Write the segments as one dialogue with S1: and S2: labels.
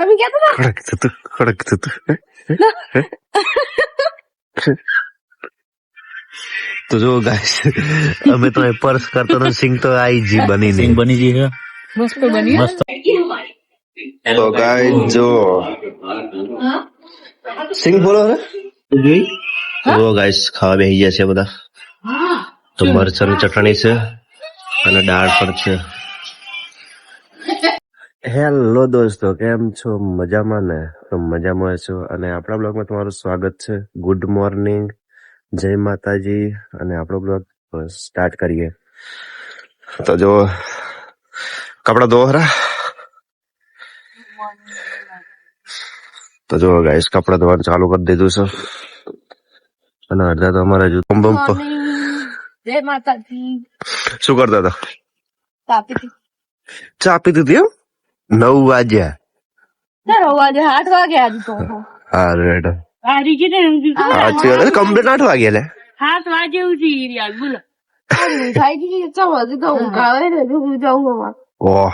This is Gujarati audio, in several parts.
S1: તમે કહેતા હતા
S2: ખડક થતું ખડક થતું તો જો ગાઈસ અમે તો એ પર્સ કરતો ને સિંગ તો આઈ જી બની
S3: સિંગ બની જી હે
S1: મસ્ત બની
S3: મસ્ત.
S2: તો ગાઈસ જો. સિંગ બોલો રે જોઈ જો ગાઈસ ખાવા બેહી ગયા છે બધા. તો મરચાની ચટણી છે અને દાળ પણ છે. હેલો દોસ્તો કેમ છો? મજામાં ને? તો મજામાં છો? અને આપણા બ્લોગમાં તમારું સ્વાગત છે. Good morning. જય માતાજી. અને આપણો બ્લોગ સ્ટાર્ટ કરીએ. તો જો કપડા ધો હરા? તો જો ગાઈસ કપડા ધોવાનું ચાલુ કરી દીધું છે. અને અડધા તો અમારે હજુ
S1: જય માતાજી.
S2: શું કરતા હતા? ચા પીધી હતી એમ? નવ વાગ્યા.
S1: નવ વાગે આઠ વાગ્યા આજ તો
S2: હા. રેડ. કમ્પ્લીટ આઠ વાગ્યા લે.
S1: સાત વાગે ઉઠી રહ્યા બોલો. થાય કે હજી તો ઊંઘ ને હજુ હું જાઉં અમાર
S2: ઓહ.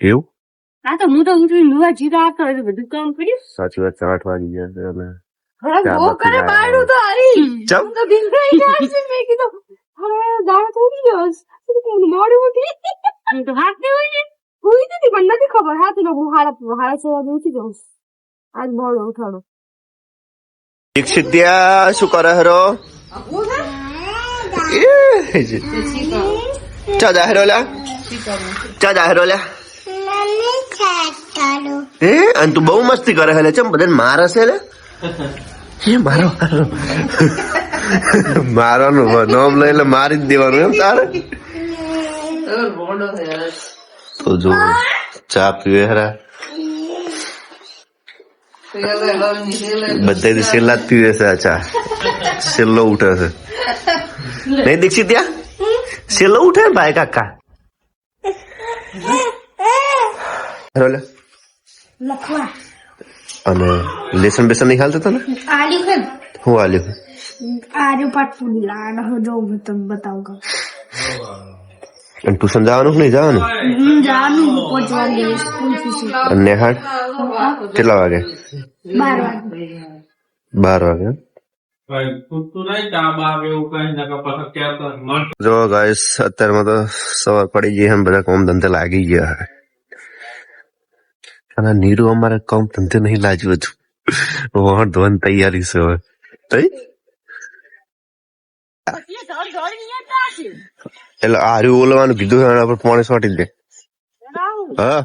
S2: એવું?
S1: આ તો હું તો ઉઠી લુવા જીરા આપતો એટલે બધું કામ કર્યું.
S2: સાચી વાત આઠ વાગી ગયા છે અને
S1: હા બહુ કરે તો હારી.
S2: ચમ.
S1: તો દિન થઈ જાય છે મેં કીધું હવે દાળ થઈ ગયો મોડું ઉઠી. તો હાથ ને હોય ને હુઈ નથી પણ નથી ખબર હાથ હું હાડા હાડા છ વાગે ઉઠી જાઉં આજ મોડું ઉઠાડો
S2: દીક્ષિત ત્યાં શું કરે હરો ચા જાહેરો લ્યા ચા હે અને તું બહુ મસ્તી કરે હેલે ચમ બધાને મારે છે લે હે મારો મારો મારવાનું નામ લઈ એટલે મારી જ દેવાનું એમ તારે તો જો ચા પીવે હરા બધા છેલ્લા જ પીવે છે આ ચા છેલ્લો ઉઠે છે નહીં દીક્ષિત ત્યાં છેલ્લો ઉઠે ને ભાઈ કાકા હેરો લે
S4: લખવા
S2: અને લેસન બેસન નહીં હાલતા તને
S4: આલ્યું છે
S2: હું આલ્યું
S4: આર્યું પાઠ લાડ જો હું તમને બતાવું
S2: અને ટ્યુશન જવાનું કે નહીં જવાનું?
S4: જવાનું પાંચ વાગે સ્કૂલથી
S2: અને નેહાડ કેટલા વાગે?
S4: બાર વાગે.
S2: બાર વાગે? જો ગાઈસ અત્યારમાં તો સવાર પડી ગઈ એમ બધા કોમ ધંધે લાગી ગયા હે અને નીરુ અમારે કોમ ધંધે નહીં લાગ્યું હતું વહાણ ધોવાની તૈયારી છે હવે. તઈ? એટલે આર્યું બોલવાનું કીધું છે એના પર પાણી સોટી દે હા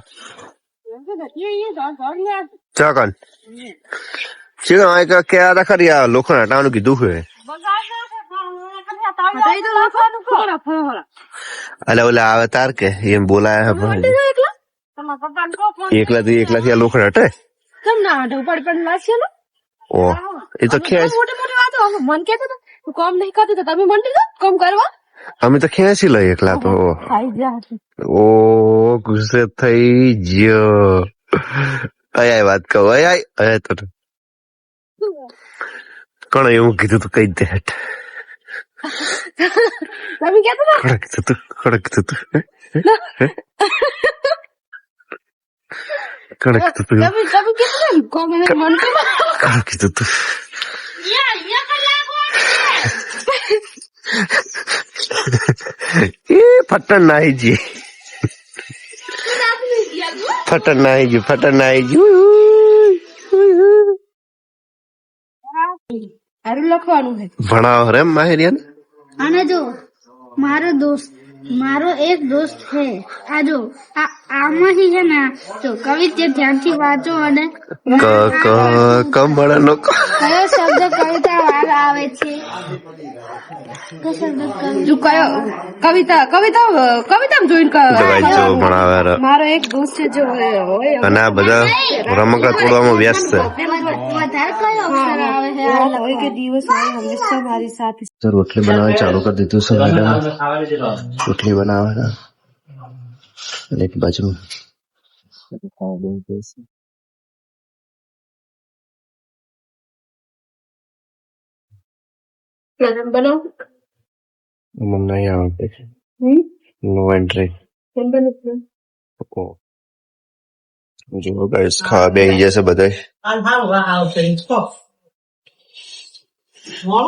S2: ચા કાન ચીકણ આ કે આ ખરી આ લોખંડ હટાવવાનું કીધું છે એટલે ઓલા આવે તાર કે એમ બોલાયા એકલા થી એકલા થી આ લોખંડ હટે ઓ એ તો ખેંચ
S1: મન કેતો તું કામ નહીં કરતો તમે મંડી દો કામ કરવા
S2: અમે તો ખેંચી લઈએ એકલા તો ઓ ગુસ્સે થઈ ગયો અયાય વાત કહો અયાય અયાય તો કોણ એવું કીધું તું કઈ દે ખડક થતું ખડક થતું કડક થતું કડક થતું એ નાહી જી ફટન નાહી ગયું ફટન નાહી ગયું
S1: લખવાનું છે
S2: ભણાવો રે માહિરિયા
S4: અને જો મારો દોસ્ત મારો એક દોસ્ત છે આ જો આ આમાંથી છે ને જો કવિતા ધ્યાનથી વાંચો અને
S2: ક ક કમળનો
S4: કયો શબ્દ કવિતા વાર આવે છે
S1: જો કયો કવિતા કવિતા કવિતા જોઈને
S2: ભણાવે
S1: મારો એક દોસ્ત છે જો હોય
S2: અને આ બધા રમકડા તોડવામાં વ્યસ્ત છે.
S4: વધારે કયો અક્ષર આવે છે? આ
S1: હોય કે દિવસ હોય હંમેશા મારી સાથે.
S2: રોટલી બનાવવાનું ચાલુ કરી દીધું છે મેડમ. રોટલી બનાવવાના. અને એક બાજુ.
S1: બનાવ.
S2: મને નહીં આવડે
S1: હમ
S2: નો એન્ટ્રી
S1: કેમ બને
S2: ઓ જો ગાઈસ ખાવા બેસી જશે બધા
S3: Al hao là hao tiền có. Ngó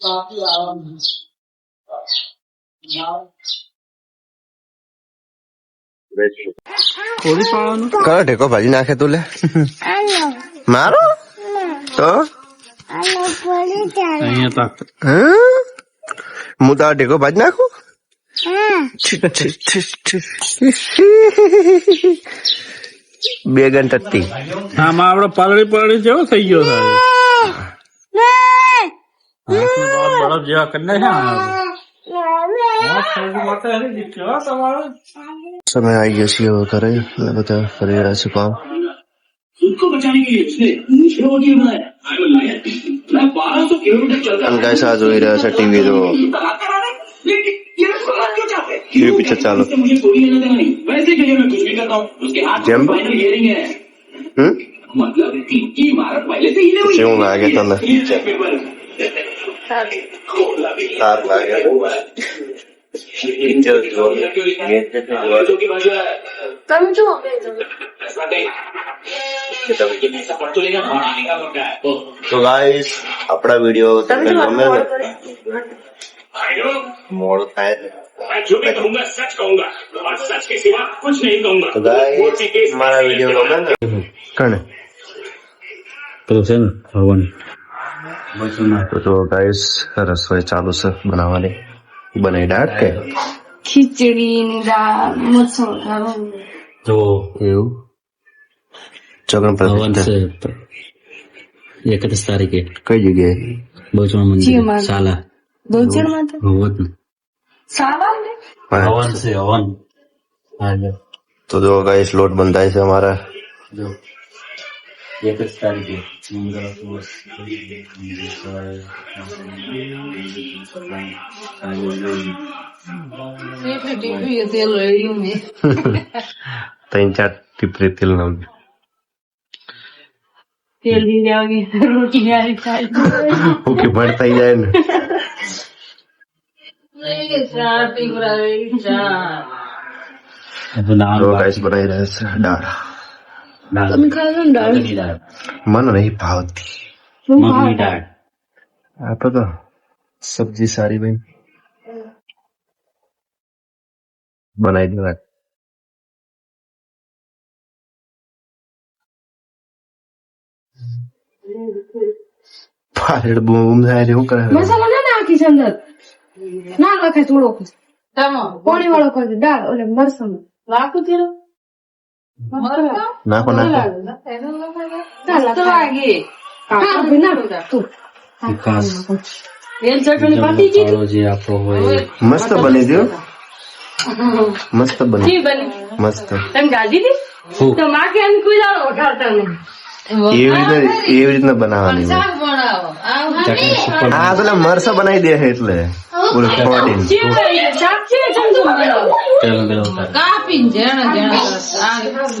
S5: Copy on કોરી પાડવાનું
S2: કયો ઢેકો ભાજી નાખે તું. લે મારો તો હું તારો ઢેકો ભાજી નાખું બે ગણ ટત્તી
S5: આમાં આપડે પાલડી પાલડી જેવો થઈ ગયો બરફ જેવા કરી નાખ્યા
S2: સમય આવી ગયો છે હવે ઘરે. એટલે બધા ફરી રહ્યા છે કામ. ગાઈસ આ જોઈ રહ્યા છે ટીવી જો ટીવી પિક્ચર ચાલો જેમ? હમ? કેવું લાગે તને સારું લાગે પિક્ચર જો
S1: તમે જુઓ
S2: તો ગાઈસ આપણા વિડીયો તમને ગમે ને મોડું થાય ને
S6: जो मैं कहूंगा सच कहूंगा और सच के सिवा कुछ नहीं कहूंगा
S2: તો ગાઈસ મારા વિડીયો ગમે ને કણે
S5: પેલું છે ને ભવન
S2: તો જો ગાઈસ રસોઈ ચાલુ છે બનાવવાની. બનાવી દાળ કે?
S1: ખીચડી ની દાળ મરચું
S5: જો
S2: એવું? જગન પ્રતિષ્ઠા
S5: એકત્રીસ તારીખે.
S2: કઈ જગ્યાએ?
S5: બહુચણ મંદિર.
S1: જીવમાં.
S5: શાલા
S1: માં
S5: ભવન
S1: સાવા ને?
S5: હવન છે હવન.
S2: તો જો ગાઈસ લોટ બંધાય છે અમારા.
S5: જો. એકત્રીસ તારીખે. મંગળ દિવસ
S2: ત્રણ ચાર ટીપરી તેલ નામ
S1: તેલ લીધી રોટી આવી ખાઈ
S2: ઓકે ભણ થઈ જાય ને
S5: નામ
S2: જો ગાઈસ બનાવી રહ્યા છે દાળ
S1: તમે ખાધો ને દાળ
S2: મને નહીં ભાવતી
S5: મગની દાળ
S2: આપે તો સબ્જી સારી બની બનાવી દેવા પારેડ બૂમ થાય શું કરે
S1: મસાલા ના નાખી છે અંદર ના નાખે થોડો પાણી વાળો કરી દાળ ઓલે મરસમ નાખું તેરો
S2: નાખો નાખો મસ્ત બની દો મસ્ત બની મસ્ત
S1: તમે ગાજી તો માં કે એમ કોઈ દાડો ઉઠાડતા નહીં
S2: એવી રીતે એવી રીતના બનાવવાની હા પેલા મરસા બનાવી દે છે એટલે.
S1: છે છે.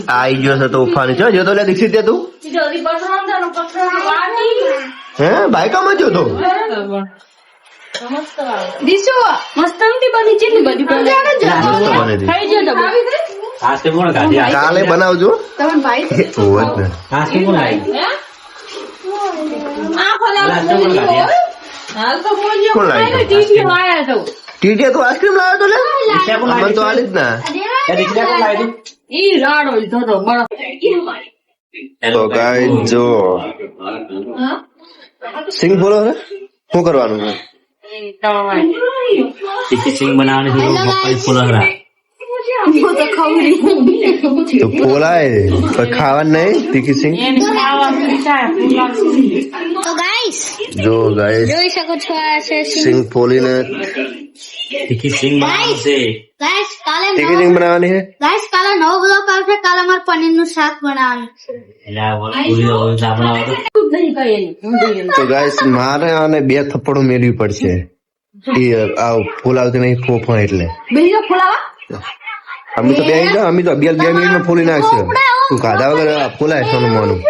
S2: આઈ ગયો છે તો ઉફાની. છો જો તો લે દીક્ષિત તે. તું હે બાઈકામાં જો તો.
S1: દીશો મસ્ત બની કેટલી બધી બની
S2: કાલે બનાવજો. હોવ ટીટીએ તો આઈસ્ક્રીમ લાવ્યો તો લે.
S5: રિક્ષા
S2: તો આલી જ ના.
S1: તો
S2: ગાય જો. સિંગ બોલો ને શું કરવાનું છે?
S5: સિંગ બનાવવાની તો મગફળી
S2: તો પોલાય ખાવાનું નહીં તીખી સિંગ
S4: તો ગાઈસ
S2: જો ગાય
S4: જોઈ શકો છો આ છે
S2: સિંગ ફોલીને
S5: ટિક્કી સિંગ બનાવવાની છે
S4: ગાઈસ કાલે
S2: તીખી સિંગ બનાવવાની છે
S4: ગાઈસ કાલે નવો બ્લોક આવશે કાલે અમારે પનીરનું શાક બનાવવાનું
S2: તો ગાઈસ મારે આને બે થપ્પડો મેળવી પડશે. એ આ ફૂલાવતી નહીં ફોફા એટલે.
S1: બીજો ફુલાવા?
S2: અમે તો બે અમે તો બે બે મિનિટમાં ફોલી નાખશે. તું ખાધા વગર ફોલાય સોનું મોનું.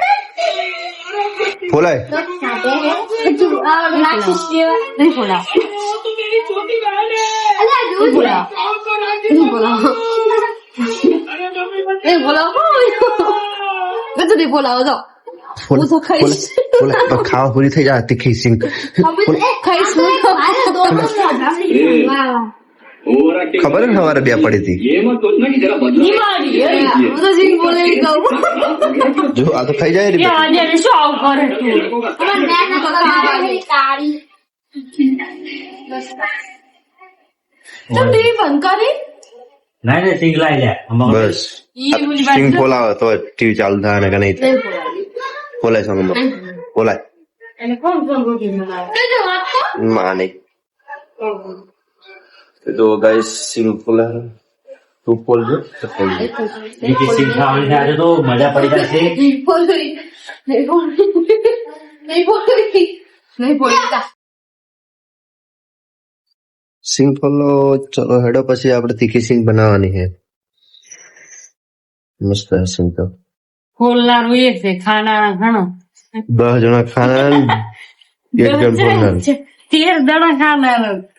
S2: ફોલાય.
S1: તો તો તો
S2: તો ખાવા પૂરી થઈ જાય તીખી
S1: ખાઈશી.
S2: ખબર ને સવારે બે પડી હતી. જો આ તો થઈ જાય
S5: રીતે સિંગ
S2: લાઈ તો ટીવી ચાલુ થાય ને કે નહીં બોલાય સામે બોલાય. માને તો ગાઈસ ફોલજો તો ફોલજો
S5: બીજી સિંગ ખાવાની છે આજે તો મજા પડી જશે
S1: નહીં બોલી નહીં બોલી નહીં બોલી નહીં બોલી
S2: સિંગ ફોલો ચલો હેડો પછી આપણે તીખી સિંગ બનાવવાની છે મસ્ત હે સિંગ તો
S7: ફોલનારું એક છે ખાના ઘણો
S2: દસ જણા ખાના એક જણ ફોલનાર
S7: તેર. જણ કહો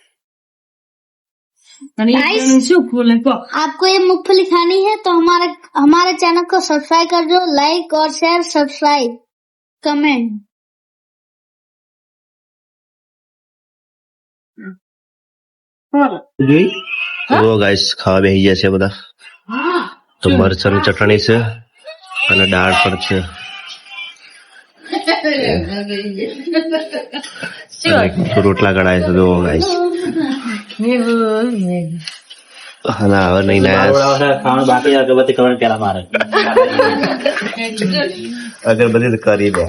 S4: आपको ये मूंगफली खानी है तो हमारे हमारे चैनल को सब्सक्राइब कर दो लाइक और शेयर सब्सक्राइब कमेंट
S2: જોઈ જો ગાઈસ ખાવા બેસી ગયા છે બધા તો મરચાંની ચટણી છે અને દાળ પણ છે અને રોટલા કઢાય છે જો ગાઈસ ના હવે નહીં ના.
S5: ખાવાનું બાકી અગરબત્તી કરવાની પેલા મારે.
S2: અગરબત્તી તો કરી દે.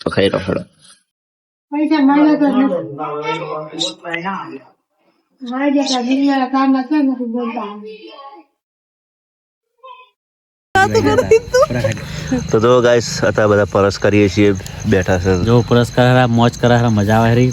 S2: તો ખાઈ
S7: માંગે તો
S2: જો ગાઈસ અત્યારે બધા પરસ કરીએ છીએ બેઠા છે.
S5: જો પુરસ્કાર મોજ કરા મજા આવે રહી.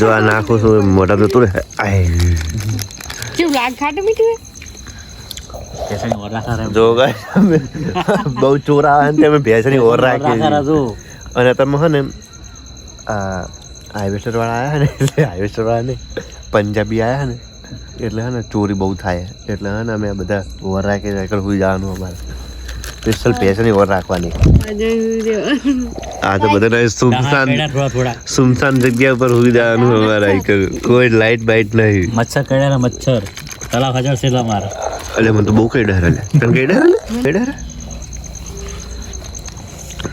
S2: જો
S1: આ
S2: નાખું છું મોટા તો તું આય.
S1: કેવું લાગ ખાટું મીઠું
S2: જો બહુ ચોર આવે ને તમે ભેંસની ઓર રાખી અને તમે હે ને આ હાઈવેસ્ટર વાળા આવ્યા ને એટલે હાઈવેસ્ટર વાળા ને પંજાબી આવ્યા ને એટલે હે ને ચોરી બહુ થાય. એટલે હે ને અમે બધા ઓર રાખી રાખી હુઈ જવાનું અમારે. સ્પેશિયલ ભેંસની ઓર રાખવાની. આ તો બધા
S5: દહા
S2: સુમસાન સુમસાન જગ્યા પર હુઈ જવાનું અમારે કોઈ લાઇટ બાઇટ નહીં.
S5: મચ્છર કડ્યા મચ્છર. તલાવ હજાર છે મારા.
S2: એટલે મને તો બહુ કઈ ડર લે તને કઈ ડર લે કઈ ડર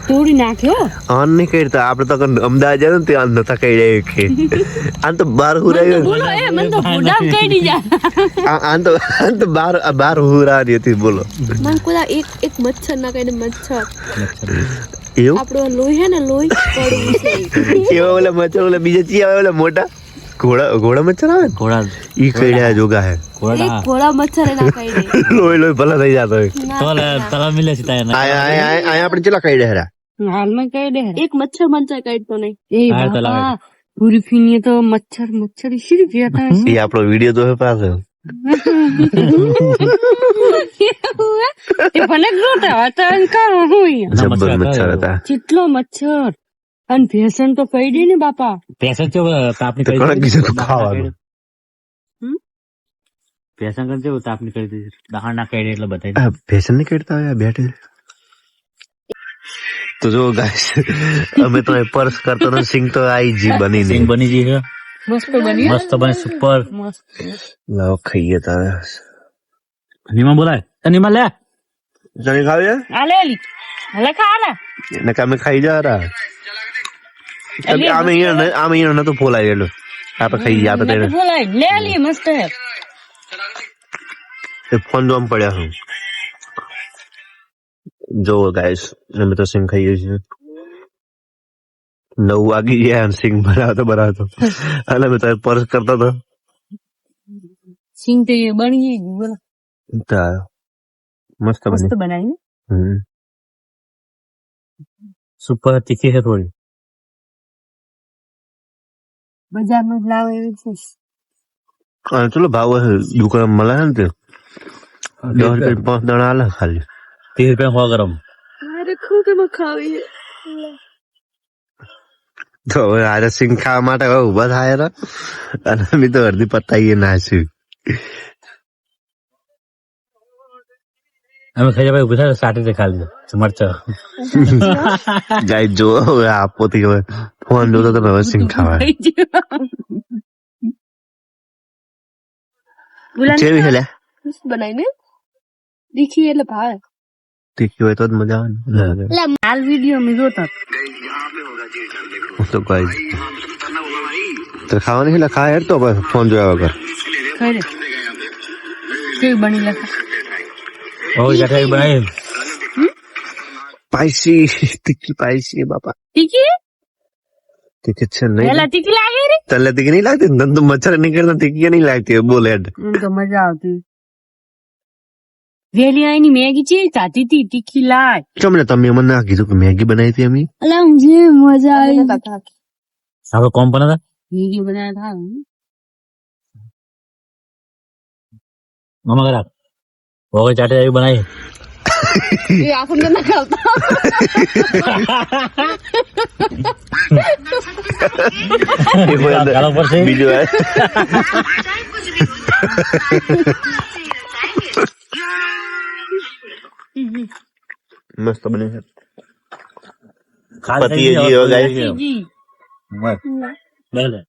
S7: તોડી નાખ્યો?
S2: આન નહીં કરતા આપણે તો અમદાવાદ જાય ને ત્યાં નતા કઈ રહ્યા કે. આન તો બાર હુરાયો
S7: બોલો એ મન તો ફોડામ કઈ જા
S2: આન તો આન તો બાર બાર રહી હતી બોલો.
S1: મન કોલા એક એક મચ્છર ના કઈને મચ્છર.
S2: એવું?
S1: આપણો લોહી હે ને લોહી પડવું છે.
S2: એવા ઓલા મચ્છર ઓલા બીજા ચી આવે ઓલા મોટા? ઘોડા ઘોડા મચ્છર આવે
S5: ઘોડા.
S2: ઈ કઈડા જોગા હે?
S5: ઘોડા.
S1: ઘોડા મચ્છર એના કઈડે
S2: લોહી લોહી ભલા થઈ જતો હોય.
S5: તો તલા મિલે છે તાય
S2: આય આયા આયા આપણે ચલા કઈડે હેરા
S7: હાલમાં કઈ દે?
S1: એક મચ્છર મચ્છર કાઢતો નહીં.
S7: એ
S5: તો લાગે.
S7: બાપા પૂરી તો મચ્છર મચ્છર શી હતા?
S2: એ આપણો વિડિયો તો હે પાસે
S7: એ ભલે ગ્રોટા હતા અને કાં હું
S2: જબ્બર મચ્છર હતા
S7: કેટલો મચ્છર. અને ભેસણ તો કઈ દે ને બાપા.
S5: પેસન તો તાપની
S2: કઈ
S5: કરી દીધી.
S2: ખાવાનું?
S5: પેસન કરી ચેવું તાપની કરી દીધી. દહાણ ના કઈ એટલે
S2: આ ભેસન ને કેડતા બેઠે તો જો ગાઈસ અમે તો પર્સ કરતો ને સિંગ તો આઈ જી બની
S5: સિંગ બની જી છે.
S7: મસ્ત બની
S5: મસ્ત બને સુપર
S2: લાવો ખાઈએ તારે.
S5: નીમા બોલાય. એ નીમા લે.
S2: જણી ખાવી
S7: આ લે લી. લે ખા લે.
S2: ને કે અમે ખાઈ જા રા આમે અહીંયા ન- આમે અહીંયા તો ફોલાઈ એટલું. આપણે ખાઈ ગયા આપણે
S7: ફોલાઈ લે લી મસ્ત. હે
S2: ફોન જોમ પડ્યા હું. જો ગાઈસ અમે તો સિંગ ખાઈએ છીએ. નવ વાગી ગયા અને સિંગ બનાવતો બનાવતો. અને અમે તારે પર્સ કરતો હતો.
S7: સિંગ તો એ બની ગઈ બોલો.
S2: તાર. મસ્ત
S7: મસ્ત બનાવી
S2: હમ.
S5: સુપર તીખી છે થોડી.
S7: બજારમાં લાવે એવી છે.
S2: અને ચલો ભાવ હશે દુકાન મળે ને તે. દસ રૂપિયા પાંચ દણા આલે ખાલી.
S5: ત્રીસ રૂપિયા हुआ
S1: गरम ખૂબ એમાં ખાવી
S2: તો હવે આજે સિંગ ખાવા માટે હવે ઊભા થાય ને અને અમે તો અડધી પતાઈએ નાખ્યું
S5: અમે ખાઈ ભાઈ ઊભા થાય સાટી ખાલી લીધો મરચા
S2: જાય જો હવે આપો થી હવે ફોન જોતો તો હવે સિંગ ખાવા કેવી
S1: હેલે બનાવીને દીખી એટલે ભાવે
S2: તીખી હોય તો જ મજા આવે ને.
S7: હાલ વીડિયો મેં જોતા.
S2: તો ગાઈસ તો ખાવાની એટલે ખા હેડ તો બસ ફોન જોયા વગર.
S7: ખરે કેવી બની લખા
S5: ઓ જાતે બનાવી.
S2: સ્પાઈસી તીખી સ્પાઈસી બાપા.
S7: તીખી
S2: તીખી છે નહીં.
S7: પેલા તીખી લાગે રે?
S2: તને તીખી નહીં લાગતી? તને તો મચ્છર નીકળતા તીખી નહીં લાગતી બોલે
S7: તો મજા આવતી વેલી આઈની મેગી છે ચાતી હતી તીખી લાય
S2: ચમ ને તમે મને ના કીધું કે મેગી બનાવી હતી અમે
S7: અલા મુझे મજા આવી
S5: આપણે કોમ પણ હતા
S7: મેગી બનાયા था
S5: મામા કરા હવે ચાટે આવી બનાવી
S1: એ આપણને ના ખાવતા
S5: ગાળો પડશે
S2: બીજું આ મસ્ત બની છે પતિ ગયો
S5: ગાય. બસ. ભલે.